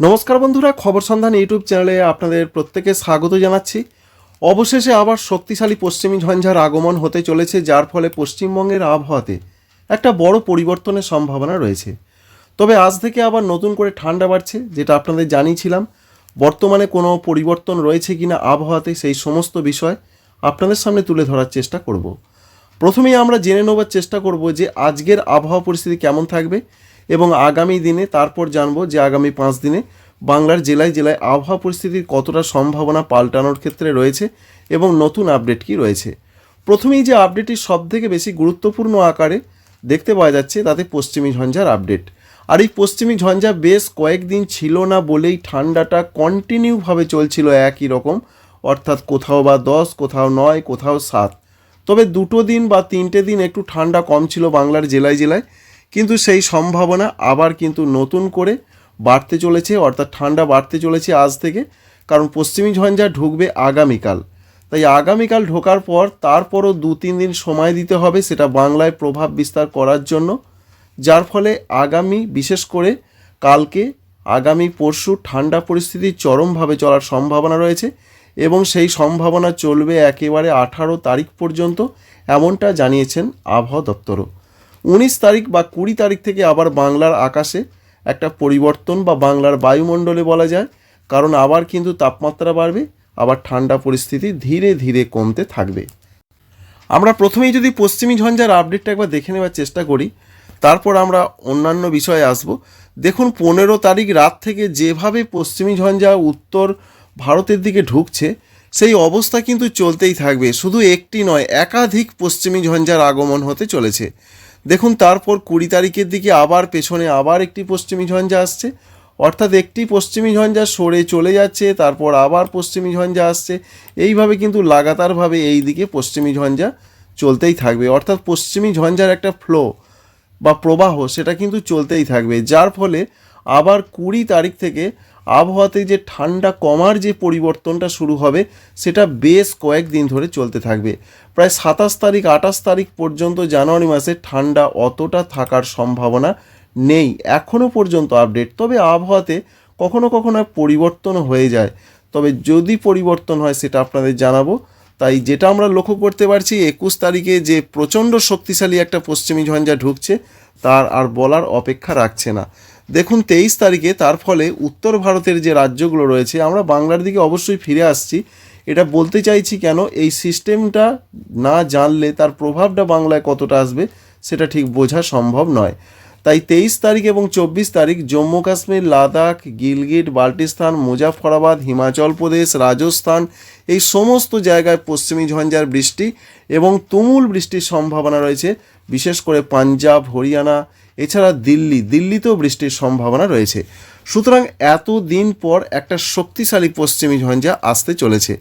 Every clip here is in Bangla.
নমস্কার বন্ধুরা, খবর সন্ধান ইউটিউব চ্যানেলে আপনাদের প্রত্যেকে স্বাগত জানাচ্ছি। অবশেষে আবার শক্তিশালী পশ্চিমী ঝঞ্ঝার আগমন হতে চলেছে, যার ফলে পশ্চিমবঙ্গের আবহাওয়াতে একটা বড় পরিবর্তনের সম্ভাবনা রয়েছে। তবে আজ থেকে আবার নতুন করে ঠান্ডা বাড়ছে, যেটা আপনাদের জানিয়েছিলাম। বর্তমানে কোনো পরিবর্তন রয়েছে কি না আবহাওয়াতে সেই সমস্ত বিষয় আপনাদের সামনে তুলে ধরার চেষ্টা করব। প্রথমেই আমরা জেনে নেবার চেষ্টা করব যে আজকের আবহাওয়া পরিস্থিতি কেমন থাকবে এবং আগামী দিনে তারপর জানব যে আগামী পাঁচ দিনে বাংলার জেলায় জেলায় আবহাওয়া পরিস্থিতির কতটা সম্ভাবনা পাল্টানোর ক্ষেত্রে রয়েছে এবং নতুন আপডেট কি রয়েছে। প্রথমেই যে আপডেটটি সব থেকে বেশি গুরুত্বপূর্ণ আকারে দেখতে পাওয়া যাচ্ছে, তাতে পশ্চিমী ঝঞ্ঝার আপডেট। আর এই পশ্চিমী ঝঞ্ঝা বেশ কয়েকদিন ছিল না বলেই ঠান্ডাটা কন্টিনিউভাবে চলছিল একই রকম, অর্থাৎ কোথাও বা দশ, কোথাও নয়, কোথাও সাত। তবে দুটো দিন বা তিনটে দিন একটু ঠান্ডা কম ছিল বাংলার জেলায় জেলায় কিন্তু সেই সম্ভাবনা আবার কিন্তু নতুন করে বাড়তে চলেছে, অর্থাৎ ঠান্ডা বাড়তে চলেছে আজ থেকে। কারণ পশ্চিমী ঝঞ্ঝা ঢুকবে আগামীকাল। তাই আগামীকাল ঢোকার পর তারপরও দু তিন দিন সময় দিতে হবে সেটা বাংলায় প্রভাব বিস্তার করার জন্য। যার ফলে আগামী, বিশেষ করে কালকে, আগামী পরশু ঠান্ডা পরিস্থিতি চরমভাবে চলার সম্ভাবনা রয়েছে এবং সেই সম্ভাবনা চলবে একেবারে আঠারো তারিখ পর্যন্ত, এমনটা জানিয়েছেন আবহাওয়া দপ্তরও। উনিশ তারিখ বা কুড়ি তারিখ থেকে আবার বাংলার আকাশে একটা পরিবর্তন বা বাংলার বায়ুমণ্ডলে বলা যায়। কারণ আবার কিন্তু তাপমাত্রা বাড়বে, আবার ঠান্ডা পরিস্থিতি ধীরে ধীরে কমতে থাকবে। আমরা প্রথমেই যদি পশ্চিমী ঝঞ্ঝার আপডেটটা একবার দেখে নেওয়ার চেষ্টা করি, তারপর আমরা অন্যান্য বিষয়ে আসব। দেখুন, পনেরো তারিখ রাত থেকে যেভাবে পশ্চিমী ঝঞ্ঝা উত্তর ভারতের দিকে ঢুকছে, সেই অবস্থা কিন্তু চলতেই থাকবে। শুধু একটি নয়, একাধিক পশ্চিমী ঝঞ্ঝার আগমন হতে চলেছে। দেখুন, তারপর কুড়ি তারিখের দিকে আবার পেছনে আবার একটি পশ্চিমী ঝঞ্ঝা আসছে। অর্থাৎ একটি পশ্চিমী ঝঞ্ঝা সরে চলে যাচ্ছে, তারপর আবার পশ্চিমী ঝঞ্ঝা আসছে। এইভাবে কিন্তু লাগাতারভাবে এই দিকে পশ্চিমী ঝঞ্ঝা চলতেই থাকবে। অর্থাৎ পশ্চিমী ঝঞ্ঝার একটা ফ্লো বা প্রবাহ সেটা কিন্তু চলতেই থাকবে। যার ফলে আবার কুড়ি তারিখ থেকে আবহাওয়াতে যে ঠান্ডা কমার যে পরিবর্তনটা শুরু হবে, সেটা বেশ কয়েকদিন ধরে চলতে থাকবে। প্রায় সাতাশ তারিখ, আঠাশ তারিখ পর্যন্ত জানুয়ারি মাসে ঠান্ডা অতটা থাকার সম্ভাবনা নেই। এখনও পর্যন্ত আপডেট। তবে আবহাওয়াতে কখনো কখনো পরিবর্তন হয়ে যায়। তবে যদি পরিবর্তন হয়, সেটা আপনাদের জানাব। তাই যেটা আমরা লক্ষ্য করতে পারছি, একুশ তারিখে যে প্রচণ্ড শক্তিশালী একটা পশ্চিমী ঝঞ্ঝা ঢুকছে, তার আর বলার অপেক্ষা রাখছে না। দেখুন, তেইশ তারিখে তার ফলে উত্তর ভারতের যে রাজ্যগুলো রয়েছে, আমরা বাংলার দিকে অবশ্যই ফিরে আসছি। এটা বলতে চাইছি কেন, এই সিস্টেমটা না জানলে তার প্রভাবটা বাংলায় কতটা আসবে, সেটা ঠিক বোঝা সম্ভব নয়। তাই তেইশ তারিখ এবং চব্বিশ তারিখ জম্মু কাশ্মীর, লাদাখ, গিলগিট, বাল্টিস্তান, মুজাফরাবাদ, হিমাচল প্রদেশ, রাজস্থান এই সমস্ত জায়গায় পশ্চিমী ঝঞ্ঝার বৃষ্টি এবং তুমুল বৃষ্টির সম্ভাবনা রয়েছে, বিশেষ করে পাঞ্জাব, হরিয়ানা, এছাড়া দিল্লি। দিল্লিতেও বৃষ্টির সম্ভাবনা রয়েছে। সুতরাং এত দিন পর একটা শক্তিশালী পশ্চিমী ঝঞ্ঝা আসতে চলেছে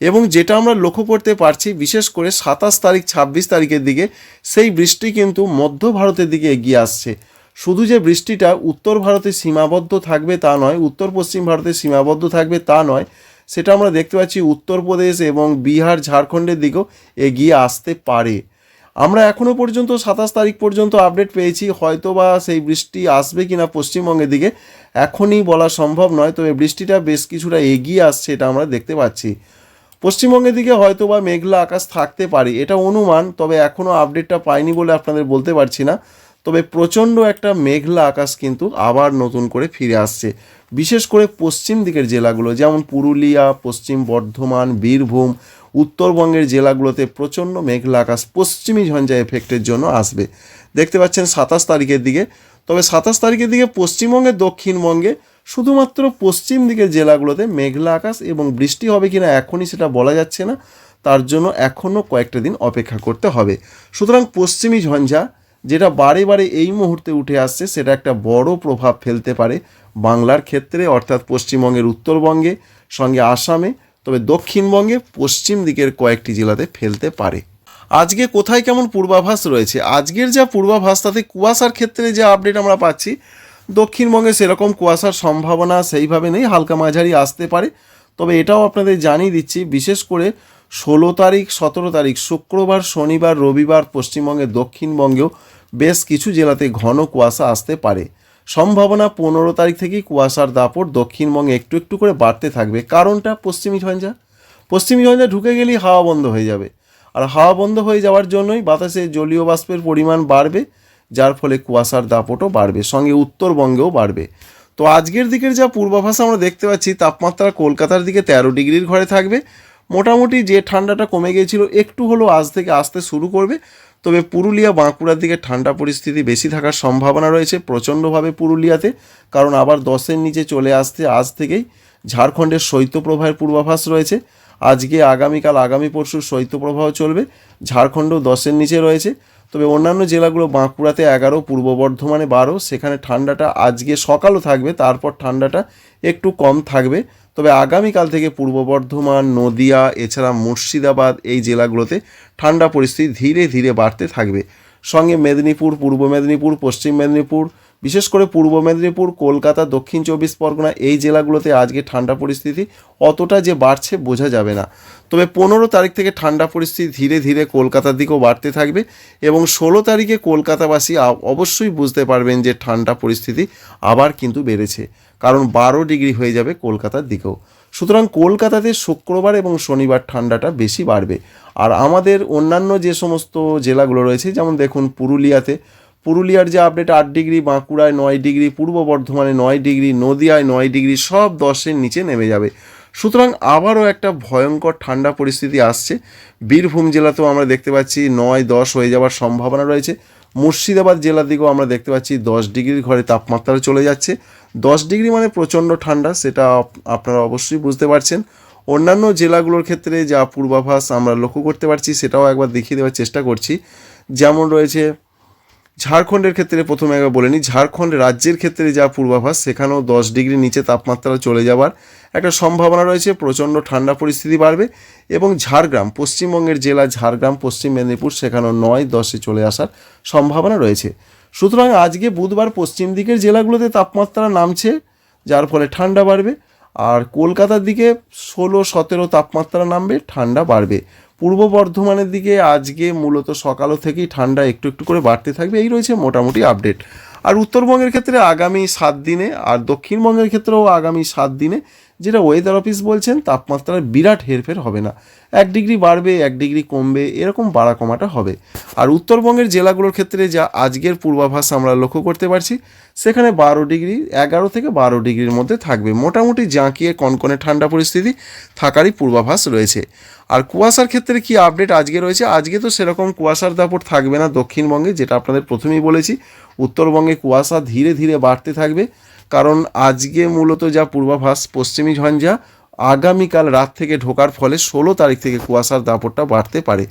এবং যেটা আমরা লক্ষ্য করতে পারছি, বিশেষ করে সাতাশ তারিখ, ছাব্বিশ তারিখের দিকে, সেই বৃষ্টি কিন্তু মধ্য ভারতের দিকে এগিয়ে আসছে। শুধু যে বৃষ্টিটা উত্তর ভারতে সীমাবদ্ধ থাকবে তা নয়, উত্তর পশ্চিম ভারতে সীমাবদ্ধ থাকবে তা নয়, সেটা আমরা দেখতে পাচ্ছি উত্তরপ্রদেশ এবং বিহার, ঝাড়খণ্ডের দিকেও এগিয়ে আসতে পারে। আমরা এখনও পর্যন্ত সাতাশ তারিখ পর্যন্ত আপডেট পেয়েছি। হয়তো বা সেই বৃষ্টি আসবে কি না পশ্চিমবঙ্গের দিকে, এখনই বলা সম্ভব নয়। তবে বৃষ্টিটা বেশ কিছুটা এগিয়ে আসছে, এটা আমরা দেখতে পাচ্ছি। পশ্চিমবঙ্গের দিকে হয়তো বা মেঘলা আকাশ থাকতে পারে, এটা অনুমান, তবে এখনও আপডেটটা পাইনি বলে আপনাদের বলতে পারছি না। তবে প্রচণ্ড একটা মেঘলা আকাশ কিন্তু আবার নতুন করে ফিরে আসছে। বিশেষ করে পশ্চিম দিকের জেলাগুলো, যেমন পুরুলিয়া, পশ্চিম বর্ধমান, বীরভূম উত্তরবঙ্গের জেলাগুলোতে প্রচণ্ড মেঘলা আকাশ পশ্চিমী ঝঞ্ঝা এফেক্টের জন্য আসবে। দেখতে পাচ্ছেন সাতাশ তারিখের দিকে। তবে সাতাশ তারিখের দিকে পশ্চিমবঙ্গের দক্ষিণবঙ্গে শুধুমাত্র পশ্চিম দিকের জেলাগুলোতে মেঘলা আকাশ এবং বৃষ্টি হবে কিনা এখনই সেটা বলা যাচ্ছে না। তার জন্য এখনও কয়েকটা দিন অপেক্ষা করতে হবে। সুতরাং পশ্চিমী ঝঞ্ঝা, যেটা বারে বারে এই মুহূর্তে উঠে আসছে, সেটা একটা বড় প্রভাব ফেলতে পারে বাংলার ক্ষেত্রে, অর্থাৎ পশ্চিমবঙ্গের উত্তরবঙ্গে, সঙ্গে আসামে। তবে দক্ষিণবঙ্গে পশ্চিম দিকের কয়েকটি জেলাতে ফেলতে পারে। আজকে কোথায় কেমন পূর্বাভাস রয়েছে? আজকের যা পূর্বাভাস, তাতে কুয়াশার ক্ষেত্রে যে আপডেট আমরা পাচ্ছি, দক্ষিণবঙ্গে সেরকম কুয়াশার সম্ভাবনা সেইভাবে নেই, হালকা মাঝারি আসতে পারে। তবে এটাও আপনাদের জানিয়ে দিচ্ছি, বিশেষ করে ষোলো তারিখ, সতেরো তারিখ, শুক্রবার, শনিবার, রবিবার পশ্চিমবঙ্গে, দক্ষিণবঙ্গেও বেশ কিছু জেলাতে ঘন কুয়াশা আসতে পারে। সম্ভাবনা পনেরো তারিখ থেকেই কুয়াশার দাপট দক্ষিণবঙ্গে একটু একটু করে বাড়তে থাকবে। কারণটা পশ্চিমী ঝঞ্ঝা। পশ্চিমী ঝঞ্ঝা ঢুকে গেলেই হাওয়া বন্ধ হয়ে যাবে। আর হাওয়া বন্ধ হয়ে যাওয়ার জন্যই বাতাসে জলীয় বাষ্পের পরিমাণ বাড়বে, যার ফলে কুয়াশার দাপটও বাড়বে, সঙ্গে উত্তরবঙ্গেও বাড়বে। তো আজকের দিকের যা পূর্বাভাস আমরা দেখতে পাচ্ছি, তাপমাত্রা কলকাতার দিকে তেরো ডিগ্রির ঘরে থাকবে। মোটামুটি যে ঠান্ডাটা কমে গিয়েছিল একটু হলেও আজ থেকে আসতে শুরু করবে। তবে পুরুলিয়া বাঁকুড়ার দিকে ঠান্ডা পরিস্থিতি বেশি থাকার সম্ভাবনা রয়েছে প্রচণ্ডভাবে পুরুলিয়াতে, কারণ আবার দশের নিচে চলে আসতে আজ থেকেই ঝাড়খণ্ডের শৈত্যপ্রবাহের পূর্বাভাস রয়েছে। আজকে আগামীকাল, আগামী পরশু শৈত্যপ্রবাহ চলবে, ঝাড়খণ্ডও দশের নিচে রয়েছে। তবে অন্যান্য জেলাগুলো বাঁকুড়াতে এগারো, পূর্ব বর্ধমানে বারো, সেখানে ঠান্ডাটা আজকে সকালও থাকবে, তারপর ঠান্ডাটা একটু কম থাকবে। তবে আগামীকাল থেকে পূর্ব বর্ধমান, নদিয়া, এছাড়া মুর্শিদাবাদ এই জেলাগুলোতে ঠান্ডা পরিস্থিতি ধীরে ধীরে বাড়তে থাকবে। সঙ্গে মেদিনীপুর, পূর্ব মেদিনীপুর, পশ্চিম মেদিনীপুর বিশেষ করে পূর্ব মেদিনীপুর, কলকাতা, দক্ষিণ চব্বিশ পরগনা এই জেলাগুলোতে আজকে ঠান্ডা পরিস্থিতি অতটা যে বাড়ছে বোঝা যাবে না। তবে পনেরো তারিখ থেকে ঠান্ডা পরিস্থিতি ধীরে ধীরে কলকাতার দিকেও বাড়তে থাকবে এবং ষোলো তারিখে কলকাতাবাসী অবশ্যই বুঝতে পারবেন যে ঠান্ডা পরিস্থিতি আবার কিন্তু বেড়েছে, কারণ বারো ডিগ্রি হয়ে যাবে কলকাতার দিকেও। সুতরাং কলকাতাতে শুক্রবার এবং শনিবার ঠান্ডাটা বেশি বাড়বে। আর আমাদের অন্যান্য যে সমস্ত জেলাগুলো রয়েছে, যেমন দেখুন পুরুলিয়াতে পুরুলিয়ার যে আপডেট আট ডিগ্রি, বাঁকুড়ায় নয় ডিগ্রি, পূর্ব বর্ধমানে নয় ডিগ্রি, নদিয়ায় নয় ডিগ্রি, সব দশের নিচে নেমে যাবে। সুতরাং আবারও একটা ভয়ঙ্কর ঠান্ডা পরিস্থিতি আসছে। বীরভূম জেলাতেও আমরা দেখতে পাচ্ছি নয়, দশ হয়ে যাওয়ার সম্ভাবনা রয়েছে। মুর্শিদাবাদ জেলার দিকেও আমরা দেখতে পাচ্ছি দশ ডিগ্রির ঘরে তাপমাত্রা চলে যাচ্ছে। দশ ডিগ্রি মানে প্রচণ্ড ঠান্ডা, সেটা আপ- আপনারা অবশ্যই বুঝতে পারছেন। অন্যান্য জেলাগুলোর ক্ষেত্রে যা পূর্বাভাস আমরা লক্ষ্য করতে পারছি, সেটাও একবার দেখিয়ে দেওয়ার চেষ্টা করছি। যেমন রয়েছে ঝাড়খণ্ডের ক্ষেত্রে প্রথমে একবার বলে নিই ঝাড়খণ্ড রাজ্যের ক্ষেত্রে যা পূর্বাভাস, সেখানেও দশ ডিগ্রি নিচে তাপমাত্রা চলে যাওয়ার একটা সম্ভাবনা রয়েছে, প্রচণ্ড ঠান্ডা পরিস্থিতি বাড়বে এবং ঝাড়গ্রাম, পশ্চিমবঙ্গের জেলা ঝাড়গ্রাম, পশ্চিম মেদিনীপুর, সেখানেও নয় দশে চলে আসার সম্ভাবনা রয়েছে। সুতরাং আজকে বুধবার পশ্চিম দিকের জেলাগুলোতে তাপমাত্রা নামছে, যার ফলে ঠান্ডা বাড়বে, আর কলকাতার দিকে ষোলো সতেরো তাপমাত্রা নামবে, ঠান্ডা বাড়বে। পূর্ব বর্ধমানের দিকে আজকে মূলত সকালও থেকেই ঠান্ডা একটু একটু করে বাড়তে থাকবে। এই রয়েছে মোটামুটি আপডেট আর উত্তরবঙ্গের ক্ষেত্রে আগামী সাত দিনে আর দক্ষিণবঙ্গের ক্ষেত্রেও আগামী সাত দিনে যেটা ওয়েদার অফিস বলছেন, তাপমাত্রার বিরাট হেরফের হবে না। এক ডিগ্রি বাড়বে, এক ডিগ্রি কমবে, এরকম বাড়া কমাটা হবে। আর উত্তরবঙ্গের জেলাগুলোর ক্ষেত্রে যা আজকের পূর্বাভাস আমরা লক্ষ্য করতে পারছি, সেখানে বারো ডিগ্রি, এগারো থেকে বারো ডিগ্রির মধ্যে থাকবে। মোটামুটি জাঁকিয়ে কনকনে ঠান্ডা পরিস্থিতি থাকারই পূর্বাভাস রয়েছে। আর কুয়াশার ক্ষেত্রে কি আপডেট আজকে রয়েছে? আজকে তো সেরকম কুয়াশার দাপট থাকবে না দক্ষিণবঙ্গে, যেটা আপনাদের প্রথমেই বলেছি। উত্তরবঙ্গে কুয়াশা ধীরে ধীরে বাড়তে থাকবে, কারণ আজকে মূলত যা পূর্বাভাস, পশ্চিমী ঝঞ্ঝা, আগামীকাল রাত থেকে ঢোকার ফলে ষোলো তারিখ থেকে কুয়াশার দাপটটা বাড়তে পারে।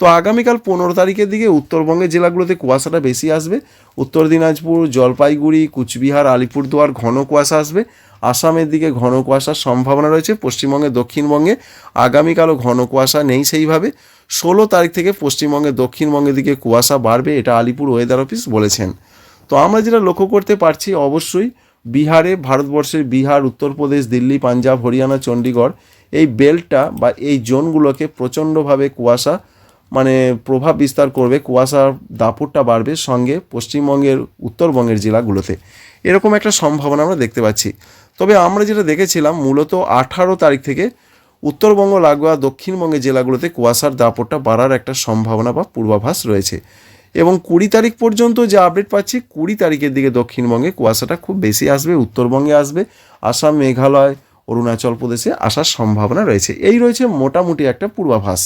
তো আগামীকাল পনেরো তারিখের দিকে উত্তরবঙ্গের জেলাগুলোতে কুয়াশাটা বেশি আসবে। উত্তর দিনাজপুর, জলপাইগুড়ি, কুচবিহার, আলিপুরদুয়ার ঘন কুয়াশা আসবে। আসামের দিকে ঘন কুয়াশার সম্ভাবনা রয়েছে। পশ্চিমবঙ্গে, দক্ষিণবঙ্গে আগামীকালও ঘন কুয়াশা নেই সেইভাবে। ষোলো তারিখ থেকে পশ্চিমবঙ্গে, দক্ষিণবঙ্গের দিকে কুয়াশা বাড়বে, এটা আলিপুর ওয়েদার অফিস বলেছেন। তো আমরা যেটা লক্ষ্য করতে পারছি, অবশ্যই বিহারে ভারতবর্ষের বিহার, উত্তরপ্রদেশ, দিল্লি, পাঞ্জাব, হরিয়ানা, চণ্ডীগড়, এই বেল্টটা বা এই জোনগুলোকে প্রচণ্ডভাবে কুয়াশা মানে প্রভাব বিস্তার করবে, কুয়াশার দাপটটা বাড়বে সঙ্গে পশ্চিমবঙ্গের, উত্তরবঙ্গের জেলাগুলোতে। এরকম একটা সম্ভাবনা আমরা দেখতে পাচ্ছি। তবে আমরা যেটা দেখেছিলাম, মূলত আঠারো তারিখ থেকে উত্তরবঙ্গ, লাগোয়া, দক্ষিণবঙ্গের জেলাগুলোতে কুয়াশার দাপটটা বাড়ার একটা সম্ভাবনা বা পূর্বাভাস রয়েছে। এবং কুড়ি তারিখ পর্যন্ত যে আপডেট পাচ্ছি, কুড়ি তারিখের দিকে দক্ষিণবঙ্গে কুয়াশাটা খুব বেশি আসবে, উত্তরবঙ্গে আসবে, আসাম, মেঘালয়, অরুণাচল প্রদেশে আসার সম্ভাবনা রয়েছে। এই রয়েছে মোটামুটি একটা পূর্বাভাস।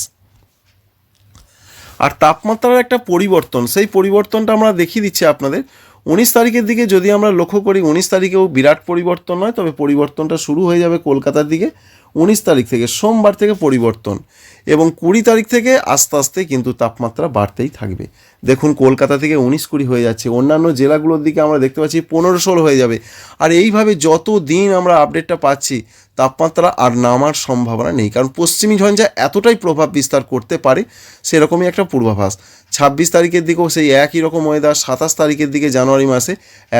আর তাপমাত্রার একটা পরিবর্তন, সেই পরিবর্তনটা আমরা দেখিয়ে দিচ্ছি আপনাদের। উনিশ তারিখের দিকে যদি আমরা লক্ষ্য করি, উনিশ তারিখেও বিরাট পরিবর্তন নয় তবে পরিবর্তনটা শুরু হয়ে যাবে কলকাতার দিকে। উনিশ তারিখ থেকে সোমবার থেকে পরিবর্তন এবং কুড়ি তারিখ থেকে আস্তে আস্তে কিন্তু তাপমাত্রা বাড়তেই থাকবে। দেখুন, কলকাতা থেকে উনিশ কুড়ি হয়ে যাচ্ছে, অন্যান্য জেলাগুলোর দিকে আমরা দেখতে পাচ্ছি পনেরো ষোলো হয়ে যাবে। আর এইভাবে যত দিন আমরা আপডেটটা পাচ্ছি, তাপমাত্রা আর নামার সম্ভাবনা নেই। কারণ পশ্চিমী ঝঞ্ঝা এতটাই প্রভাব বিস্তার করতে পারে, সেরকমই একটা পূর্বাভাস। ছাব্বিশ তারিখের দিকেও সেই একই রকম ওয়েদার সাতাশ তারিখের দিকে জানুয়ারি মাসে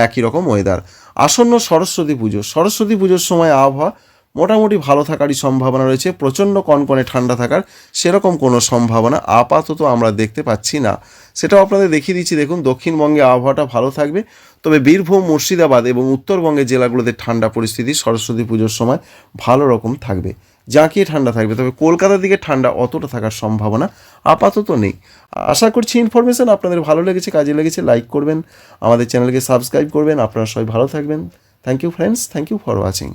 একই রকম ওয়েদার আসন্ন সরস্বতী পুজো, সরস্বতী পুজোর সময় আবহাওয়া মোটামুটি ভালো থাকারই সম্ভাবনা রয়েছে, প্রচণ্ড কনকনে ঠান্ডা থাকার সেরকম কোনো সম্ভাবনা আপাতত আমরা দেখতে পাচ্ছি না। সেটাও আপনাদের দেখিয়ে দিচ্ছি, দেখুন, দক্ষিণবঙ্গে আবহাওয়াটা ভালো থাকবে, তবে বীরভূম, মুর্শিদাবাদ এবং উত্তরবঙ্গের জেলাগুলোতে ঠান্ডা পরিস্থিতি, সরস্বতী পুজোর সময় ভালো রকম থাকবে। জাঁকিয়ে ঠান্ডা থাকবে, তবে কলকাতার দিকে ঠান্ডা অতটা থাকার সম্ভাবনা আপাতত নেই। আশা করছি ইনফরমেশন আপনাদের ভালো লেগেছে, কাজে লেগেছে লাইক করবেন, আমাদের চ্যানেলকে সাবস্ক্রাইব করবেন, আপনারা সবাই ভালো থাকবেন। Thank you friends thank you for watching